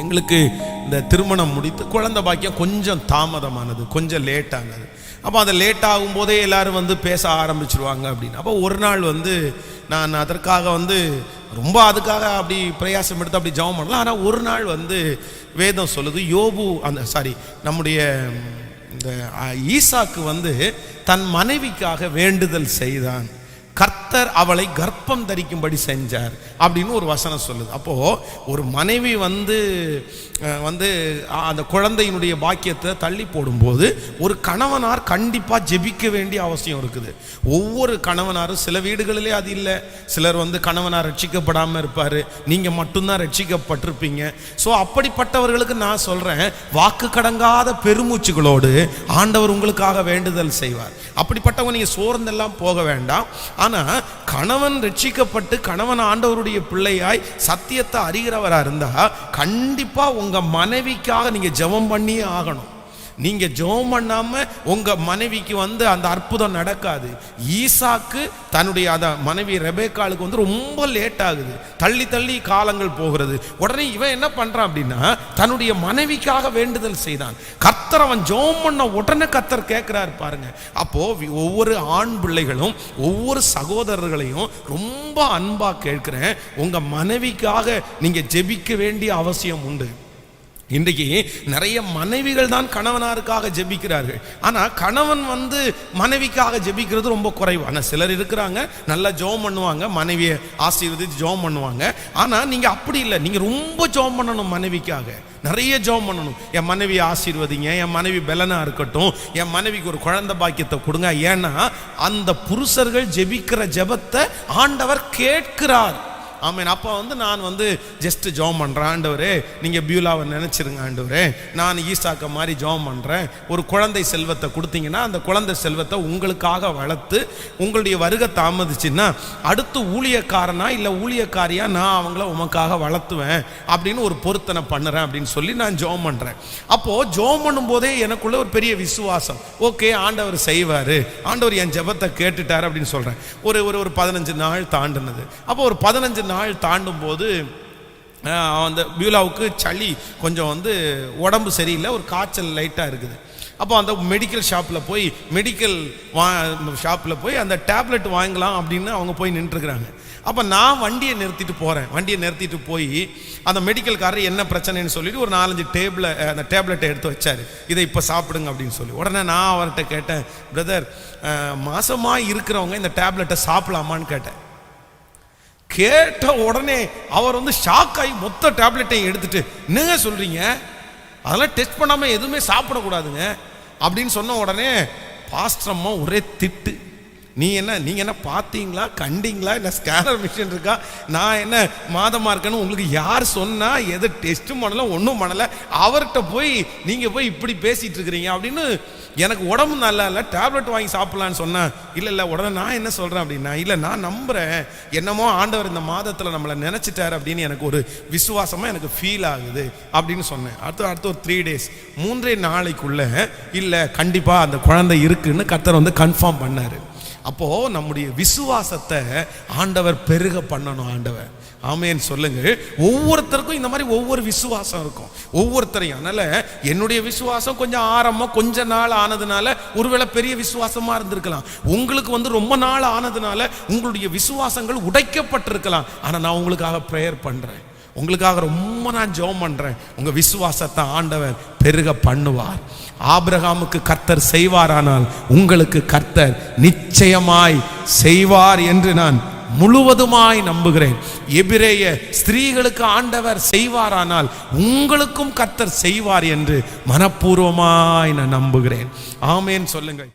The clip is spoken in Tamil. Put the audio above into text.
எங்களுக்கு இந்த திருமணம் முடித்து குழந்தை பாக்கியம் கொஞ்சம் தாமதமானது கொஞ்சம் லேட் ஆனது. அப்போ அதை லேட் ஆகும்போதே எல்லாரும் வந்து பேச ஆரம்பிச்சிருவாங்க அப்படின்னு. அப்போ ஒரு நாள் வந்து நான் அதற்காக வந்து ரொம்ப அதுக்காக அப்படி பிரயாசம் எடுத்து அப்படி ஜெபம் பண்ணலாம் ஆனால் ஒரு நாள் வந்து வேதம் சொல்லுது யோபு அந்த சாரி நம்முடைய இந்த ஈசாக்கு வந்து தன் மனைவிக்காக வேண்டுதல் செய்தான். கர்த்தர் அவளை கர்ப்பம் தரிக்கும்படி செஞ்சார் அப்படின்னு ஒரு வசனம் சொல்லுது. அப்போது ஒரு மனைவி வந்து வந்து அந்த குழந்தையினுடைய பாக்கியத்தை தள்ளி போடும்போது ஒரு கணவனார் கண்டிப்பாக ஜெபிக்க வேண்டிய அவசியம் இருக்குது. ஒவ்வொரு கணவனாரும் சில வீடுகளிலே அது இல்லை. சிலர் வந்து கணவனார் ரட்சிக்கப்படாமல் இருப்பார். நீங்கள் மட்டும்தான் ரட்சிக்கப்பட்டிருப்பீங்க. ஸோ அப்படிப்பட்டவர்களுக்கு நான் சொல்கிறேன் வாக்கு கடங்காத பெருமூச்சுகளோடு ஆண்டவர் உங்களுக்காக வேண்டுதல் செய்வார். அப்படிப்பட்டவங்க நீங்கள் சோர்ந்தெல்லாம் போக வேண்டாம். ஆனால் கணவன் ரட்சிக்கப்பட்டு கணவன் ஆண்டவருடைய பிள்ளையாய் சத்தியத்தை அறிகிறவரா இருந்தா கண்டிப்பா உங்க மனைவிக்காக நீங்க ஜெபம் பண்ணியே ஆகணும். நீங்க ஜெபம் பண்ணாம உங்க மனைவிக்கு வந்து அந்த அற்புதம் நடக்காது. ஈசாக்கு தன்னுடைய அந்த மனைவி ரெபேக்காளுக்கு வந்து ரொம்ப லேட் ஆகுது. தள்ளி தள்ளி காலங்கள் போகிறது. உடனே இவன் என்ன பண்றான் அப்படின்னா தன்னுடைய மனைவிக்காக வேண்டுதல் செய்தான். கர்த்தர் அவன் ஜெபம் பண்ண உடனே கர்த்தர் கேட்கிறாரு பாருங்க. அப்போ ஒவ்வொரு ஆண் பிள்ளைகளும் ஒவ்வொரு சகோதரர்களையும் ரொம்ப அன்பா கேட்கிறேன். உங்க மனைவிக்காக நீங்க ஜெபிக்க வேண்டிய அவசியம் உண்டு. இன்றைக்கு நிறைய மனைவிகள் தான் கணவனாருக்காக ஜெபிக்கிறார்கள். ஆனால் கணவன் வந்து மனைவிக்காக ஜெபிக்கிறது ரொம்ப குறைவு. ஆனால் சிலர் இருக்கிறாங்க நல்லா ஜெபம் பண்ணுவாங்க மனைவியை ஆசீர்வதித்து ஜெபம் பண்ணுவாங்க. ஆனால் நீங்கள் அப்படி இல்லை. நீங்கள் ரொம்ப ஜெபம் பண்ணணும் மனைவிக்காக. நிறைய ஜோம் பண்ணணும். என் மனைவி ஆசீர்வதிங்க என் மனைவி பெலனா இருக்கட்டும் என் மனைவிக்கு ஒரு குழந்தை பாக்கியத்தை கொடுங்க. ஏன்னா அந்த புருஷர்கள் ஜெபிக்கிற ஜெபத்தை ஆண்டவர் கேட்கிறார். ஆமென். அப்போ வந்து நான் வந்து ஜஸ்ட் ஜோம் பண்ணுறேன் ஆண்டவரே நீங்கள் பியூலாவை நினச்சிருங்க ஆண்டவரே. நான் ஈசாக்க மாதிரி ஜோம் பண்ணுறேன் ஒரு குழந்தை செல்வத்தை கொடுத்தீங்கன்னா அந்த குழந்தை செல்வத்தை உங்களுக்காக வளர்த்து உங்களுடைய வருகை தாமதிச்சுன்னா அடுத்து ஊழியக்காரனா இல்லை ஊழியக்காரியா நான் அவங்கள உமக்காக வளர்த்துவேன் அப்படின்னு ஒரு பொருத்தனை பண்ணுறேன் அப்படின்னு சொல்லி நான் ஜோம் பண்ணுறேன் அப்போது ஜோம் பண்ணும்போதே எனக்குள்ள ஒரு பெரிய விசுவாசம். ஓகே ஆண்டவர் செய்வார். ஆண்டவர் என் ஜெபத்தை கேட்டுட்டார் அப்படின்னு சொல்கிறேன் ஒரு ஒரு ஒரு பதினஞ்சு நாள் தாண்டுனது. அப்போ ஒரு பதினஞ்சு நாள் தாண்டும் போது அந்த பியூலாவுக்கு சளி கொஞ்சம் வந்து உடம்பு சரியில்லை ஒரு காய்ச்சல் லைட்டாக இருக்குது. அப்போ அந்த மெடிக்கல் ஷாப்பில் போய் மெடிக்கல் வா ஷாப்பில் போய் அந்த டேப்லெட் வாங்கலாம் அப்படின்னு அவங்க போய் நின்றுருக்குறாங்க. அப்போ நான் வண்டியை நிறுத்திட்டு போகிறேன் வண்டியை நிறுத்திட்டு போய் அந்த மெடிக்கல்காரர் என்ன பிரச்சனைன்னு சொல்லிட்டு ஒரு நாலஞ்சு டேபிளை அந்த டேப்லெட்டை எடுத்து வச்சார். இதை இப்போ சாப்பிடுங்க அப்படின்னு சொல்லி. உடனே நான் அவர்கிட்ட கேட்டேன் பிரதர் மாசமாக இருக்கிறவங்க இந்த டேப்லெட்டை சாப்பிடலாமான்னு கேட்டேன். கேட்ட உடனே அவர் வந்து ஷாக் ஆகி மொத்த டேப்லெட்டையும் எடுத்துட்டு என்னங்க சொல்றீங்க? அதெல்லாம் டெஸ்ட் பண்ணாமல் எதுவுமே சாப்பிடக்கூடாதுங்க. அப்படின்னு சொன்ன உடனே பாஸ்டர் அம்மா ஒரே திட்டு. நீ என்ன நீங்கள் என்ன பார்த்தீங்களா கண்டிங்களா என்ன ஸ்கேனர் மிஷின் இருக்கா? நான் என்ன மாதமாக இருக்கேன்னு உங்களுக்கு யார் சொன்னால் எது டெஸ்ட்டும் பண்ணல ஒன்றும் பண்ணலை அவர்கிட்ட போய் நீங்கள் போய் இப்படி பேசிகிட்டு இருக்கிறீங்க அப்படின்னு எனக்கு உடம்பு நல்லா இல்லை டேப்லெட் வாங்கி சாப்பிட்லான்னு சொன்னேன். இல்லை இல்லை உடனே நான் என்ன சொல்கிறேன் அப்படின்னா இல்லை நான் நம்புகிறேன் என்னமோ ஆண்டவர் இந்த மாதத்தில் நம்மளை நினச்சிட்டார் அப்படின்னு எனக்கு ஒரு விசுவாசமாக எனக்கு ஃபீல் ஆகுது அப்படின்னு சொன்னேன். அடுத்து அடுத்து ஒரு த்ரீ டேஸ் மூன்றே நாளைக்குள்ளே இல்லை கண்டிப்பாக அந்த குழந்தை இருக்குன்னு கர்த்தர் வந்து கன்ஃபார்ம் பண்ணார். அப்போது நம்முடைய விசுவாசத்தை ஆண்டவர் பெருக பண்ணணும் ஆண்டவர். ஆமேன்னு சொல்லுங்க ஒவ்வொருத்தருக்கும் இந்த மாதிரி ஒவ்வொரு விசுவாசம் இருக்கும். ஒவ்வொருத்தரையும் அதனால என்னுடைய விசுவாசம் கொஞ்சம் ஆரம்பம் கொஞ்ச நாள் ஆனதுனால ஒருவேளை பெரிய விசுவாசமா இருந்திருக்கலாம். உங்களுக்கு வந்து ரொம்ப நாள் ஆனதுனால உங்களுடைய விசுவாசங்கள் உடைக்கப்பட்டிருக்கலாம். ஆனால் நான் உங்களுக்காக ப்ரேயர் பண்றேன். உங்களுக்காக ரொம்ப நான் ஜெபம் பண்றேன். உங்க விசுவாசத்தை ஆண்டவர் பெருக பண்ணுவார். ஆபிரகாமுக்கு கர்த்தர் செய்வாரானால் உங்களுக்கு கர்த்தர் நிச்சயமாய் செய்வார் என்று நான் முழுவதுமாய் நம்புகிறேன். எபிரேய ஸ்திரீகளுக்கு ஆண்டவர் செய்வாரானால் உங்களுக்கும் கர்த்தர் செய்வார் என்று மனப்பூர்வமாய் நான் நம்புகிறேன். ஆமேன் சொல்லுங்கள்.